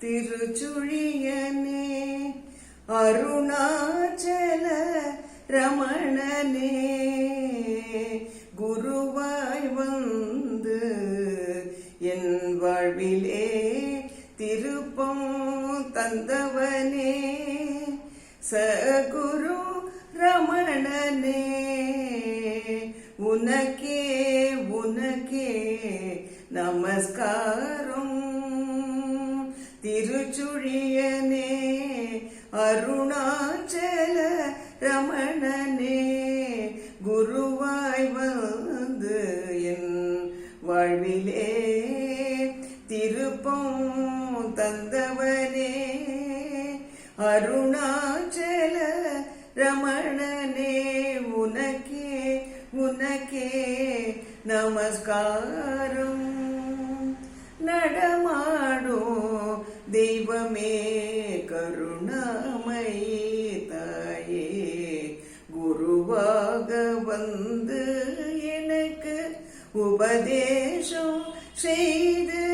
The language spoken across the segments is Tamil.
திருச்சுழியனே அருணாச்சல ரமணனே குருவாய் வந்து என் வாழ்விலே திருப்பம் தந்தவனே சகுரு ரமணனே. உனக்கே உனக்கே நமஸ்கார துழியனே அருணாச்சல ரமணனே குருவாய் வந்து என் வாழ்விலே திருப்பம் தந்தவனே அருணாச்சல ரமணனே உனக்கே உனக்கே நமஸ்காரம். தெய்வமே கருணாமயி தாயே குருவாக வந்து எனக்கு உபதேசம் செய்து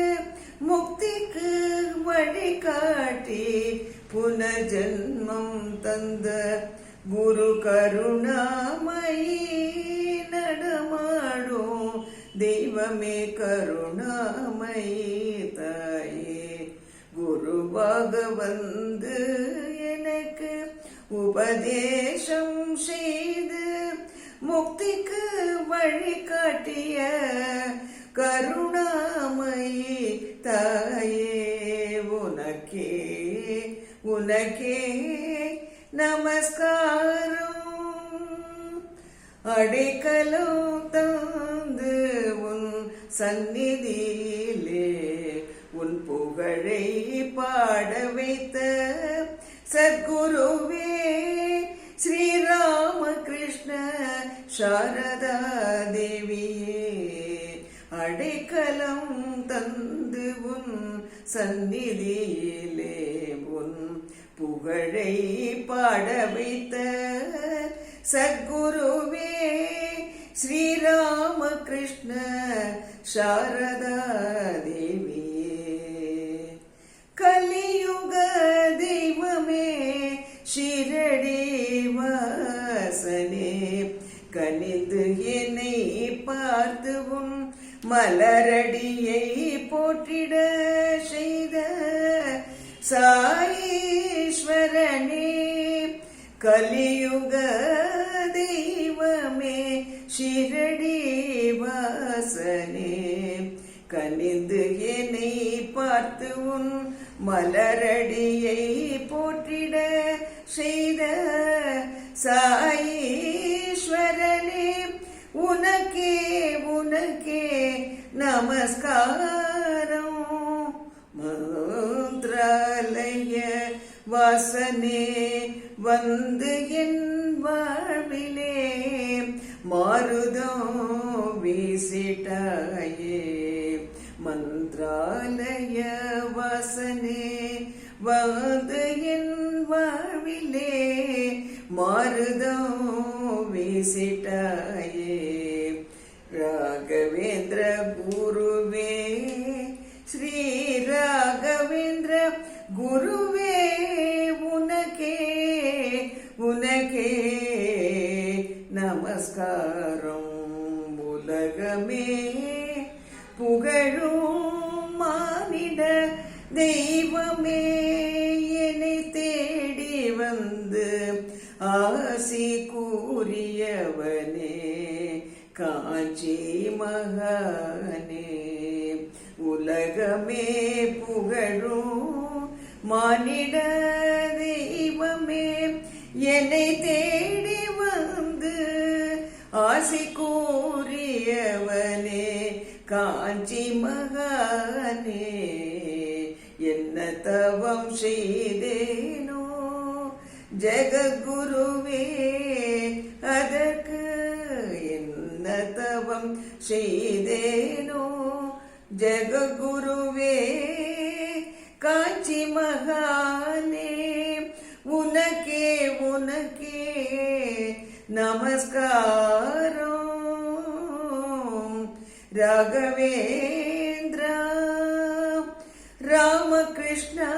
முக்திக்கு வழிகாட்டி புனஜன்மம் தந்த குரு கருணாமயி நடமாடும். தெய்வமே கருணாமயி தாயே குருவாக வந்து எனக்கு உபதேசம் செய்து முக்திக்கு வழிகாட்டிய கருணாமயி தாயே உனக்கே உனக்கே நமஸ்காரம். அடைக்கலம் தந்து உன் சந்நிதியிலே உன் புகழை பாட வைத்த சத்குருவே ஸ்ரீராமகிருஷ்ண சாரதா தேவியே அடைக்கலம் தந்து உன் சந்நிதியிலே உன் புகழை பாட வைத்த சத்குருவே ஸ்ரீராமகிருஷ்ண சாரதா பார்த்து உன் மலரடியை போற்றிட செய்த சாயீஸ்வரனே கலியுக தெய்வமே ஷிரடி வாசனே கனிந்து என்னை பார்த்து உன் மலரடியை நமஸ்காரம். மந்திராலய வாசனே வந்து என் வாழ்விலே. மாறுதம் வீசிட்டாயே. மந்திராலய வாசனே வந்து என் வாழ்விலே. மாறுதம் வீசிட்டாயே. ஸ்ரீ ராகவேந்திர குருவே உனக்கே உனக்கே நமஸ்காரம். உலகமே புகழும் மானிட தெய்வமே என்னை தேடி வந்து ஆசி கூறியவனே காஞ்சி மகனே. உலகமே புகழும் மானிட தெய்வமே. என்னை தேடி வந்து ஆசி கூறியவனே காஞ்சி மகானே என்ன தவம் செய்தேனோ? ஜெககுருவே அதற்கு என்ன தவம் செய்தேனோ? ஜெககுருவே காஞ்சி மகானே உனக்கே உனக்கே நமஸ்காரம் ராகவேந்திரா ராமகிருஷ்ணா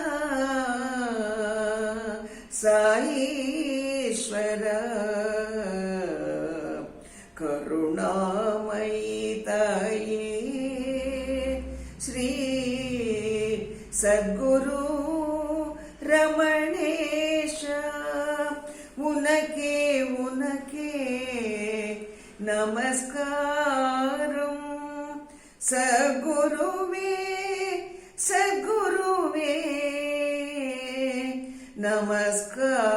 சாயீஸ்வர கருணாமயி தாயே ஸ்ரீ சத்குரு ரமணேஷ உனக்கே உனக்கே நமஸ்காரம் சகுருவே சகுருவே நமஸ்காரம்